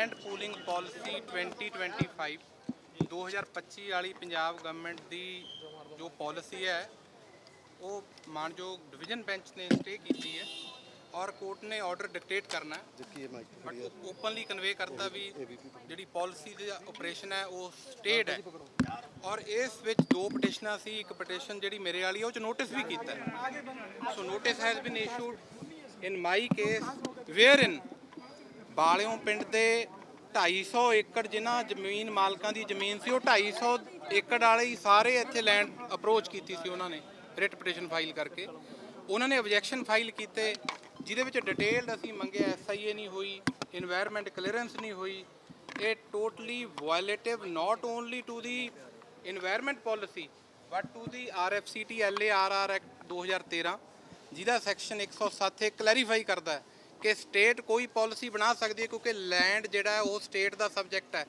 Land pooling policy 2025 2025 ਵਾਲੀ Punjab government ਦੀ ਜੋ policy ਹੈ ਉਹ ਮਾਨਯੋਗ ਡਿਵੀਜ਼ਨ ਬੈਂਚ ਨੇ ਸਟੇ ਕੀਤੀ ਹੈ ਔਰ ਕੋਰਟ ਨੇ ਆਰਡਰ ਡਿਕਟੇਟ ਕਰਨਾ ਬਟ ਓਪਨਲੀ ਕਨਵੇ ਕਰਤਾ ਵੀ ਜਿਹੜੀ ਪਾਲਿਸੀ ਦੀ ਆਪਰੇਸ਼ਨ ਹੈ ਉਹ ਸਟੇਟ ਹੈ। ਔਰ ਇਸ ਵਿੱਚ ਦੋ ਪਟੀਸ਼ਨਾਂ ਸੀ ਇੱਕ ਪਟੀਸ਼ਨ ਜਿਹੜੀ ਮੇਰੇ ਵਾਲੀ ਉਹ ਚ ਨੋਟਿਸ ਵੀ ਕੀਤਾ so notice has been issued in my case where in Baliyon ਪਿੰਡ ਦੇ 250 ਏਕੜ ਜਿਨ੍ਹਾਂ ਜ਼ਮੀਨ, ਮਾਲਕਾਂ ਦੀ ਜ਼ਮੀਨ ਸੀ, ਉਹ 250 ਏਕੜ ਵਾਲੇ ਹੀ ਸਾਰੇ ਇੱਥੇ ਲੈਂਡ ਅਪਰੋਚ ਕੀਤੀ ਸੀ ਉਹਨਾਂ ਨੇ ਰਿਟ ਪਟੀਸ਼ਨ ਫਾਈਲ ਕਰਕੇ। ਉਹਨਾਂ ਨੇ ਆਬਜੈਕਸ਼ਨ ਫਾਈਲ ਕੀਤੇ, ਜਿਹਦੇ ਵਿੱਚ ਡਿਟੇਲਡ ਅਸੀਂ ਮੰਗਿਆ ਏ ਨਹੀਂ ਹੋਈ এনवायरमेंट ਕਲੀਅਰੈਂਸ ਨਹੀਂ ਹੋਈ, ਇਹ totally violative not only to the environment policy but to the R F C T L A R R act 2013 ਜਿਹਦਾ ਸੈਕਸ਼ਨ 107 ਇਹ ਕਲੈਰੀਫਾਈ ਕਰਦਾ ਹੈ। ਕਿ ਸਟੇਟ ਕੋਈ ਪਾਲਿਸੀ ਬਣਾ ਸਕਦੀ ਹੈ ਕਿਉਂਕਿ ਲੈਂਡ ਜਿਹੜਾ ਹੈ ਉਹ ਸਟੇਟ ਦਾ ਸਬਜੈਕਟ ਹੈ।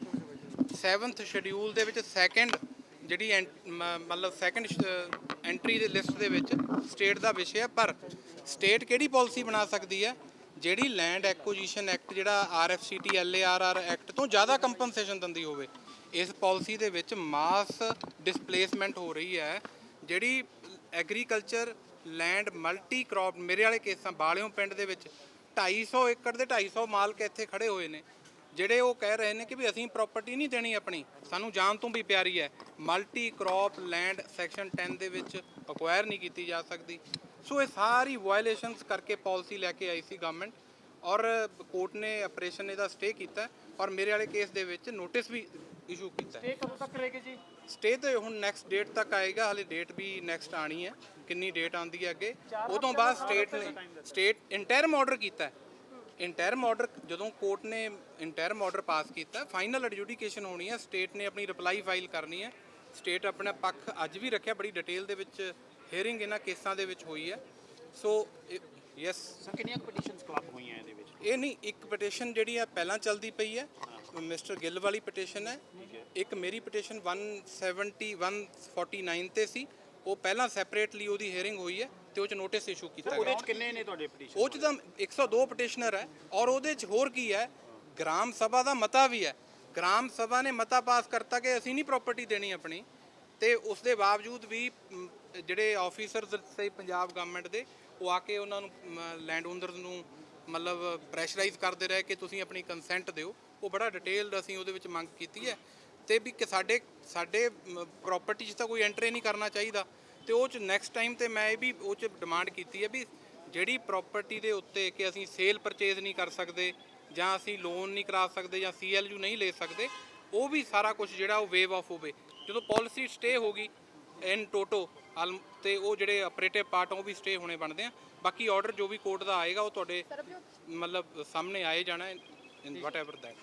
7th ਸ਼ਡਿਊਲ ਦੇ ਵਿੱਚ ਸੈਕੰਡ ਜਿਹੜੀ ਐਂ- ਮ- ਮਤਲਬ ਸੈਕੰਡ ਐਂਟਰੀ ਦੇ ਲਿਸਟ ਦੇ ਵਿੱਚ ਸਟੇਟ ਦਾ ਵਿਸ਼ਾ ਹੈ, ਪਰ ਸਟੇਟ ਕਿਹੜੀ ਪਾਲਿਸੀ ਬਣਾ ਸਕਦੀ ਹੈ? ਜਿਹੜੀ ਲੈਂਡ ਐਕੁਜੀਸ਼ਨ ਐਕਟ ਜਿਹੜਾ ਆਰਐਫਸੀਟੀ ਐਲਏਆਰਆਰ ਐਕਟ ਤੋਂ ਜ਼ਿਆਦਾ ਕੰਪਨਸੇਸ਼ਨ ਦਿੰਦੀ ਹੋਵੇ, ਇਸ ਪਾਲਿਸੀ ਦੇ ਵਿੱਚ ਮਾਸ ਡਿਸਪਲੇਸਮੈਂਟ ਹੋ ਰਹੀ ਹੈ। ਜਿਹੜੀ ਐਗਰੀਕਲਚਰ, ਲੈਂਡ, ਮਲਟੀ ਕ੍ਰੌਪ ਮੇਰੇ ਵਾਲੇ ਕੇਸਾਂ ਬਾਲਿਓਂ ਪਿੰਡ ਦੇ ਵਿੱਚ 250 ਏਕੜ ਦੇ 250 ਮਾਲਕ ਇੱਥੇ ਖੜੇ ਹੋਏ ਨੇ। ਜਿਹੜੇ ਉਹ ਕਹਿ ਰਹੇ ਨੇ ਕਿ ਵੀ ਅਸੀਂ ਪ੍ਰਾਪਰਟੀ ਨਹੀਂ ਦੇਣੀ ਆਪਣੀ। ਸਾਨੂੰ ਜਾਨ ਤੋਂ ਵੀ ਪਿਆਰੀ ਹੈ। ਮਲਟੀ ਕ੍ਰੌਪ ਲੈਂਡ ਸੈਕਸ਼ਨ 10 ਦੇ ਵਿੱਚ ਅਕਵਾਇਰ ਨਹੀਂ ਕੀਤੀ ਜਾ ਸਕਦੀ। ਸੋ ਇਹ ਸਾਰੀ ਵਾਇਲੇਸ਼ਨਸ ਕਰਕੇ ਪਾਲਿਸੀ ਲੈ ਕੇ ਆਈ ਸੀ ਗਵਰਨਮੈਂਟ ਔਰ ਕੋਰਟ ਨੇ ਆਪਰੇਸ਼ਨ ਇਹਦਾ ਸਟੇ ਕੀਤਾ ਔਰ ਮੇਰੇ ਵਾਲੇ ਕੇਸ ਦੇ ਵਿੱਚ ਨੋਟਿਸ ਵੀ ਇਸ਼ੂ ਕੀਤਾ ਇਹ ਕਦੋਂ ਤੱਕ ਰਹੇਗੀ ਜੀ? ਸਟੇ ਤੇ ਹੁਣ ਨੈਕਸਟ ਡੇਟ ਤੱਕ ਆਏਗਾ ਹਲੇ ਡੇਟ ਵੀ ਨੈਕਸਟ ਆਣੀ ਹੈ ਕਿੰਨੀ ਡੇਟ ਆਉਂਦੀ ਹੈ ਅੱਗੇ। ਉਦੋਂ ਬਾਅਦ ਸਟੇਟ ਨੇ ਸਟੇਟ ਇੰਟਰਮ ਆਰਡਰ ਕੀਤਾ ਹੈ। ਇੰਟਰਮ ਆਰਡਰ ਜਦੋਂ ਕੋਰਟ ਨੇ ਇੰਟਰਮ ਆਰਡਰ ਪਾਸ ਕੀਤਾ ਫਾਈਨਲ ਐਡਜੂਡੀਕੇਸ਼ਨ ਹੋਣੀ ਹੈ ਸਟੇਟ ਨੇ ਆਪਣੀ ਰਿਪਲਾਈ ਫਾਈਲ ਕਰਨੀ ਹੈ। ਸਟੇਟ ਆਪਣਾ ਪੱਖ ਅੱਜ ਵੀ ਰੱਖਿਆ ਬੜੀ ਡਿਟੇਲ ਦੇ ਵਿੱਚ ਹੀਅਰਿੰਗ ਇਹਨਾਂ ਕੇਸਾਂ ਦੇ ਵਿੱਚ ਹੋਈ ਹੈ। ਸੋ ਯੈਸ ਸਰ ਕਿੰਨੀਆਂ ਪਟੀਸ਼ਨਸ ਕਲੱਬ ਹੋਈਆਂ ਇਹਦੇ ਵਿੱਚ? ਇਹ ਨਹੀਂ ਇੱਕ ਪਟੀਸ਼ਨ ਜਿਹੜੀ ਆ ਪਹਿਲਾਂ ਚੱਲਦੀ ਪਈ ਹੈ। ਮਿਸਟਰ ਗਿੱਲ ਵਾਲੀ ਪਟੀਸ਼ਨ ਹੈ। ਇੱਕ ਮੇਰੀ ਪਟੀਸ਼ਨ 170 149 ਤੇ ਸੀ। ਉਹ ਪਹਿਲਾਂ ਸੈਪਰੇਟਲੀ ਉਹਦੀ ਹੀਅਰਿੰਗ ਹੋਈ ਹੈ ਤੇ ਉਹ ਚ ਨੋਟਿਸ ਇਸ਼ੂ ਕੀਤਾ ਉਹਦੇ ਗਿਆ। ਵਿੱਚ ਕਿੰਨੇ ਨੇ ਤੁਹਾਡੇ ਪਟੀਸ਼ਨ ਉਹ ਚ ਤਾਂ 102 ਪਟੀਸ਼ਨਰ ਹੈ ਔਰ ਉਹਦੇ ਚ ਹੋਰ ਕੀ ਹੈ ਗ੍ਰਾਮ ਸਭਾ ਦਾ ਮਤਾ ਵੀ ਹੈ ਗ੍ਰਾਮ ਸਭਾ ਨੇ ਮਤਾ ਪਾਸ ਕਰਤਾ ਕਿ ਅਸੀਂ ਨਹੀਂ ਪ੍ਰਾਪਰਟੀ ਦੇਣੀ ਆਪਣੀ। ਤੇ ਉਸ ਦੇ ਬਾਵਜੂਦ ਵੀ ਮ, ਜਿਹੜੇ ਆਫੀਸਰਸ ਸੀ ਪੰਜਾਬ ਗਵਰਨਮੈਂਟ ਦੇ ਉਹ ਆ ਕੇ ਉਹਨਾਂ ਨੂੰ ਲੈਂਡ ਓਨਰਸ ਨੂੰ ਮਤਲਬ ਪ੍ਰੈਸ਼ਰਾਈਜ਼ ਕਰਦੇ ਰਹੇ ਕਿ ਤੁਸੀਂ ਆਪਣੀ ਕੰਸੈਂਟ ਦਿਓ। ਉਹ ਬੜਾ ਡਿਟੇਲਡ ਅਸੀਂ ਉਹਦੇ ਵਿੱਚ ਮੰਗ ਕੀਤੀ ਹੈ। ਤੇ ਵੀ ਕਿ ਸਾਡੇ ਸਾਡੇ ਪ੍ਰਾਪਰਟੀ 'ਚ ਤਾਂ ਕੋਈ ਐਂਟਰੀ ਨਹੀਂ ਕਰਨਾ ਚਾਹੀਦਾ। ਤੇ ਉਹ ਚ ਨੈਕਸਟ ਟਾਈਮ ਤੇ ਮੈਂ ਇਹ ਵੀ ਉਹ ਚ ਡਿਮਾਂਡ ਕੀਤੀ ਹੈ ਵੀ ਜਿਹੜੀ ਪ੍ਰਾਪਰਟੀ ਦੇ ਉੱਤੇ ਕਿ ਅਸੀਂ ਸੇਲ ਪਰਚੇਜ਼ ਨਹੀਂ ਕਰ ਸਕਦੇ ਜਾਂ ਅਸੀਂ ਲੋਨ ਨਹੀਂ ਕਰਾ ਸਕਦੇ ਜਾਂ ਸੀਐਲਯੂ ਨਹੀਂ ਲੈ ਸਕਦੇ ਉਹ ਵੀ ਸਾਰਾ ਕੁਝ ਜਿਹੜਾ ਉਹ ਵੇਵ ਆਫ ਹੋਵੇ। ਜਦੋਂ ਪਾਲਿਸੀ ਸਟੇ ਹੋਗੀ ਇਨ ਟੋਟੋ ਤੇ ਉਹ ਜਿਹੜੇ ਆਪਰੇਟਿਵ ਪਾਰਟ ਉਹ ਵੀ ਸਟੇ ਹੋਣੇ ਬਣਦੇ ਆ। ਬਾਕੀ ਆਰਡਰ ਜੋ ਵੀ ਕੋਰਟ ਦਾ ਆਏਗਾ ਉਹ ਤੁਹਾਡੇ ਮਤਲਬ ਸਾਹਮਣੇ ਆਏ ਜਾਣਾ ਇਨ ਵਟ ਐਵਰ ਦੈਟ